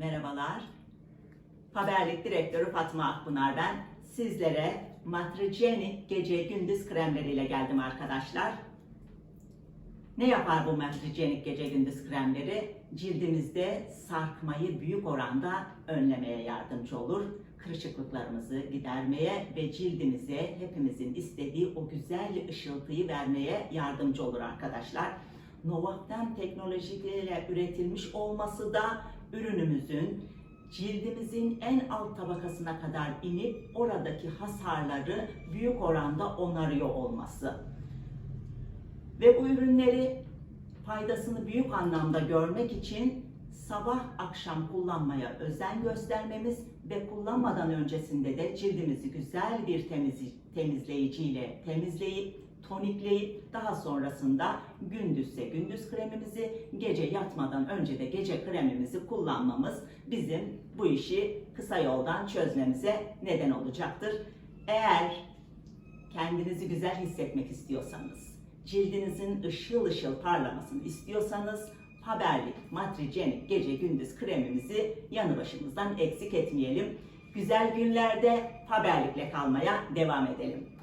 Merhabalar. Haberlik Direktörü Fatma Akpınar ben. Sizlere Matrigenic gece gündüz kremleriyle geldim arkadaşlar. Ne yapar bu Matrigenic gece gündüz kremleri? Cildimizde sarkmayı büyük oranda önlemeye yardımcı olur. Kırışıklıklarımızı gidermeye ve cildimize hepimizin istediği o güzel ışıltıyı vermeye yardımcı olur arkadaşlar. Novaktan teknolojileriyle üretilmiş olması da ürünümüzün cildimizin en alt tabakasına kadar inip oradaki hasarları büyük oranda onarıyor olması. Ve bu ürünleri faydasını büyük anlamda görmek için sabah akşam kullanmaya özen göstermemiz ve kullanmadan öncesinde de cildimizi güzel bir temiz, temizleyiciyle temizleyip tonikleyip daha sonrasında gündüzse gündüz kremimizi, gece yatmadan önce de gece kremimizi kullanmamız bizim bu işi kısa yoldan çözmemize neden olacaktır. Eğer kendinizi güzel hissetmek istiyorsanız, cildinizin ışıl ışıl parlamasını istiyorsanız Haberlik Matrigenic gece gündüz kremimizi yanı başımızdan eksik etmeyelim. Güzel günlerde haberlikle kalmaya devam edelim.